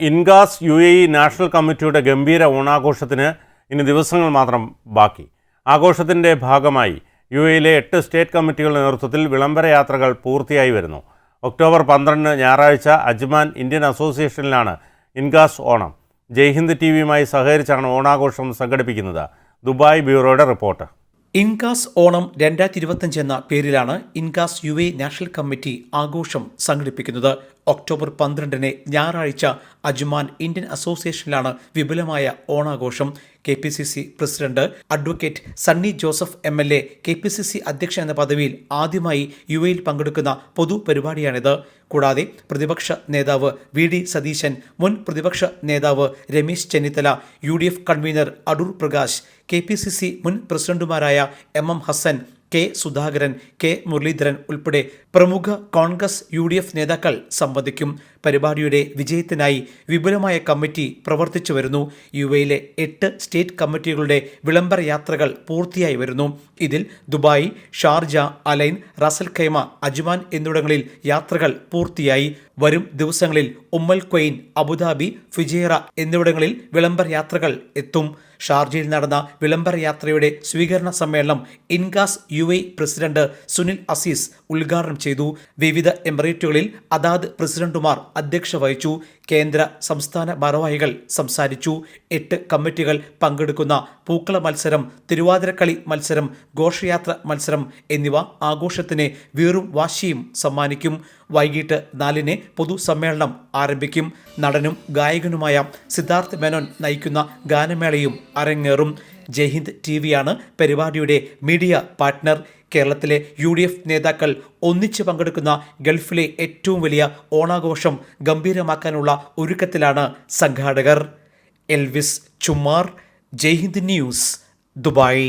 INCAS U A E national കമ്മിറ്റിയുടെ ഗംഭീര ഓണാഘോഷത്തിന് ഇനി ദിവസങ്ങൾ മാത്രം ബാക്കി. ആഘോഷത്തിന്റെ ഭാഗമായി യു എയിലെ എട്ട് സ്റ്റേറ്റ് കമ്മിറ്റികളുടെ നേതൃത്വത്തിൽ വിളംബര യാത്രകൾ പൂർത്തിയായി വരുന്നു. ഒക്ടോബർ പന്ത്രണ്ടിന് ഞായറാഴ്ച അജ്മാൻ ഇന്ത്യൻ അസോസിയേഷനിലാണ് ഇൻഗാസ് ഓണം. ജയ്ഹിന്ദ് ടി വിയുമായി സഹകരിച്ചാണ് ഓണാഘോഷം സംഘടിപ്പിക്കുന്നത്. ദുബായ് ബ്യൂറോയുടെ റിപ്പോർട്ട്. ഇൻകാസ് ഓണം രണ്ടായിരത്തി ഇരുപത്തഞ്ച് എന്ന പേരിലാണ് INCAS U A national committee ആഘോഷം സംഘടിപ്പിക്കുന്നത്. ഒക്ടോബർ പന്ത്രണ്ടിന് ഞായറാഴ്ച അജ്മാൻ ഇന്ത്യൻ അസോസിയേഷനിലാണ് വിപുലമായ ഓണാഘോഷം. K P C C president advocate Sunny Joseph M L A K P C C അധ്യക്ഷൻ എന്ന പദവിയിൽ ആദ്യമായി യു എയിൽ പങ്കെടുക്കുന്ന പൊതുപരിപാടിയാണിത്. കൂടാതെ പ്രതിപക്ഷ നേതാവ് വി ഡി സതീശൻ മുൻ പ്രതിപക്ഷ നേതാവ് Ramesh Chennithala U D F convener Adoor Prakash K P C C മുൻ പ്രസിഡന്റുമാരായ M M Hassan K Sudhakaran K Muraleedharan ഉൾപ്പെടെ പ്രമുഖ കോൺഗ്രസ് യു ഡി എഫ് നേതാക്കൾ സംബന്ധിക്കും പരിപാടിയുടെ വിജയത്തിനായി വിപുലമായ കമ്മിറ്റി പ്രവർത്തിച്ചു വരുന്നു യു എയിലെ എട്ട് സ്റ്റേറ്റ് കമ്മിറ്റികളുടെ വിളംബര യാത്രകൾ പൂർത്തിയായി വരുന്നു. ഇതിൽ Dubai Sharjah Al Ain Ras al Khaimah Ajman എന്നിവിടങ്ങളിൽ യാത്രകൾ പൂർത്തിയായി. വരും ദിവസങ്ങളിൽ ഉമ്മൽ ക്വൈൻ അബുദാബി ഫിജേറ എന്നിവിടങ്ങളിൽ വിളംബര യാത്രകൾ എത്തും. ഷാർജയിൽ നടന്ന വിളംബര യാത്രയുടെ സ്വീകരണ സമ്മേളനം INCAS U A president Sunil Aziz ഉദ്ഘാടനം ചെയ്തു. വിവിധ എമിറേറ്റുകളിൽ അതാത് പ്രസിഡന്റുമാർ അധ്യക്ഷ വഹിച്ചു. കേന്ദ്ര സംസ്ഥാന ഭാരവാഹികൾ സംസാരിച്ചു. എട്ട് കമ്മിറ്റികൾ പങ്കെടുക്കുന്ന പൂക്കള മത്സരം തിരുവാതിരക്കളി മത്സരം ഘോഷയാത്ര മത്സരം എന്നിവ ആഘോഷത്തിന് വീറും വാശിയും സമ്മാനിക്കും. വൈകിട്ട് നാലിന് പൊതുസമ്മേളനം ആരംഭിക്കും. നടനും ഗായകനുമായ സിദ്ധാർത്ഥ് മേനോൻ നയിക്കുന്ന ഗാനമേളയും അരങ്ങേറും. ജയ്ഹിന്ദ് ടി വിയാണ് പരിപാടിയുടെ മീഡിയ പാർട്ട്ണർ. കേരളത്തിലെ യു ഡി എഫ് നേതാക്കൾ ഒന്നിച്ച് പങ്കെടുക്കുന്ന ഗൾഫിലെ ഏറ്റവും വലിയ ഓണാഘോഷം ഗംഭീരമാക്കാനുള്ള ഒരുക്കത്തിലാണ് സംഘാടകർ. Elvis Chummar Jaihind news Dubai.